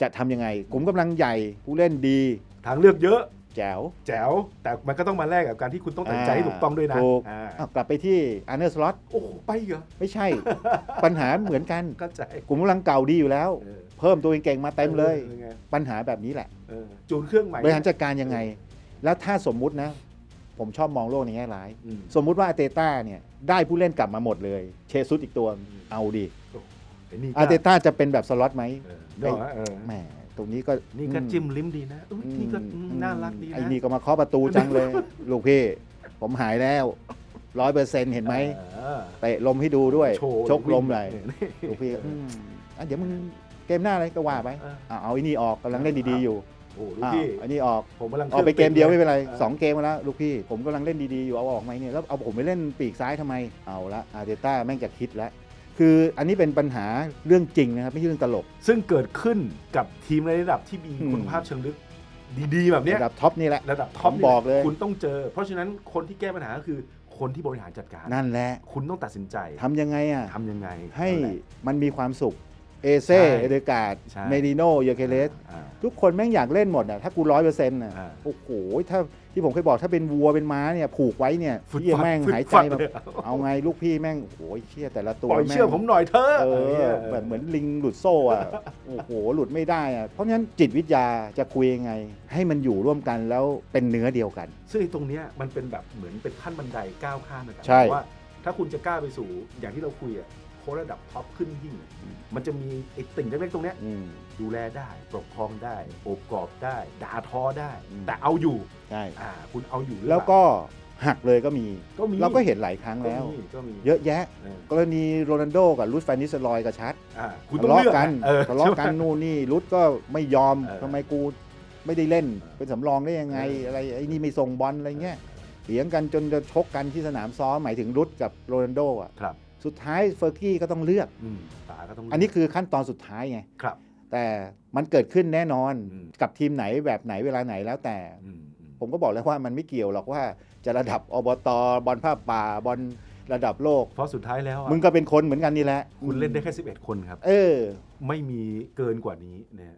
จะทำยังไงกลุ่มกำลังใหญ่ผู้เล่นดีทางเลือกเยอะแจ๋วแจ๋วแต่มันก็ต้องมาแลกกับการที่คุณต้องตัดสินใจให้ถูกต้องด้วยนะถูกอ่าอ้าวกลับไปที่อันเนอร์สล็อตโอ้โหไปเหรอไม่ใช่ ปัญหาเหมือนกัน เข้าใจกลุ่มกำลังเก่าดีอยู่แล้ว เออเพิ่มตัวเก่งๆมาเต็มเลย ออไงปัญหาแบบนี้แหละ เออจูนเครื่องใหม่บริหารจัดการยังไง แล้วถ้าสมมุตินะ ผมชอบมองโลกในแง่ร้าย อืม สมมุติว่าอาร์เตต้าเนี่ยได้ผู้เล่นกลับมาหมดเลย เชซุสอีกตัวเอาดิไอ้นี่ก็อาร์เตต้าจะเป็นแบบสล็อตไหม เออ เนอะเออ แหมตรงนี้ก็นี่ก็จิ้มลิ้มดีนะอุ๊ยอืมนี่ก็อืมน่ารักดีนะ ไอ้นี่ก็มาเคาะประตูจังเลย ลูกพี่ ผมหายแล้วร้อยเปอร์เซ็นต์เห็นไหมเออ เตะลมให้ดูด้วย โชว์ชกลมเลยนี่ ลูกพี่อืมอะเดี๋ยวมึงเกมหน้าอะไรก็ว่าไปเออ อะเอาไอ้นี่ออกกำลังเล่นดีๆอยู่โอ้ลูกอ้าวพี่อันนี้ออก ผมกำลังออกไปเกมเดียวไม่เป็นไรออสองเกมมาแล้วลูกพี่ ผมกำลังเล่นดีๆอยู่เอาออกไหมเนี่ยแล้วเอาผมไปเล่นปีกซ้ายทำไมเอาละอาร์เตต้าแม่งจะคิดแล้ว คืออันนี้เป็นปัญหาเรื่องจริงนะครับไม่ใช่เรื่องตลก ซึ่งเกิดขึ้นกับทีมในระดับที่มีอืมคุณภาพเชิงลึกดีๆแบบเนี้ยระดับท็อปนี่แหละ ระดับท็อปผมนี่บอกเลย คุณต้องเจอ เพราะฉะนั้นคนที่แก้ปัญหาก็คือคนที่บริหารจัดการ นั่นแหละคุณต้องตัดสินใจทำยังไงอะทำยังไงให้นั่นแหละมันมีความสุขเอเซ่ใช่เอเดการ์ดใช่เมดิโนเยเคเลสอ่า ทุกคนแม่งอยากเล่นหมดอะถ้ากูร้อยเปอร์เซ็นต์อะอ่าโอ้โหถ้าที่ผมเคยบอกถ้าเป็นวัวเป็นม้าเนี่ยผูกไว้เนี่ยฟึดเฮียฟัดแม่งฟึดหายใจฟัดแบบเลยเอาไงลูกพี่แม่งโอ้โหเชี่ยแต่ละตัวปล่อยแม่ง เชื่อกผมหน่อยเถอะเออะไรองี้ยแบบเหมือนลิงหลุดโซ่อะ โอ้โห หลุดไม่ได้อะเพราะฉะนั้นจิตวิทยาจะคุยยังไง ให้มันอยู่ร่วมกันแล้วเป็นเนื้อเดียวกัน ซึ่งไอ้ตรงเนี้ยมันเป็นแบบเหมือนเป็นขั้นบันไดก้าวข้ามนะครัใช่ ว่า ถ้าคุณจะกล้าไปสู่อย่างที่เราคุยอะโค้ชระดับท็อปขึ้นยิ่ง มันจะมีไอ้ติ่งเล็กๆตรงเนี้ยอืม ดูแลได้ปกครองได้โอบกอดได้ด่าทอได้ อืม แต่เอาอยู่ใช่อ่าคุณเอาอยู่หรือแล้วเปาก็หักเลยก็มี ก็มีเราก็เห็นหลายครั้งก็แล้วมีก็มีเยอะแยะ เออกรณีโรนัลโดกับลุสแฟนนิสเตอรอยกับชัดอ่าคุณต้ทะองเลาะเลือกกันเออ ทะเลาะกันนู่นนี่ลุสก็ไม่ยอมเออทำไมกูไม่ได้เล่นเออเป็นสำรองได้ยังไงเอออ อะไรไอ้นี่ไม่ส่งบอลอะไรเงี้ยเถียงกันจนจะชกกันที่สนามซ้อมหมายถึงลุสกับโรนัลโดอะครับ สุดท้ายเฟอร์กี้ก็ต้องเลือก อืมตาก็ต้องเลืกอันนี้คือขั้นตอนสุดท้ายไง ครับ แต่มันเกิดขึ้นแน่นอนอืม กับทีมไหนแบบไหนเวลาไหนแล้วแต่ อืมอืมผมก็บอกแล้วว่ามันไม่เกี่ยวหรอกว่าจะระดับอบตบอลผ้าป่าบอลระดับโลก เพราะสุดท้ายแล้วอะมึงก็เป็นคนเหมือนกันนี่แหละคุณเล่นได้แค่ 11 คนครับ เออ ไม่มีเกินกว่านี้นะฮะ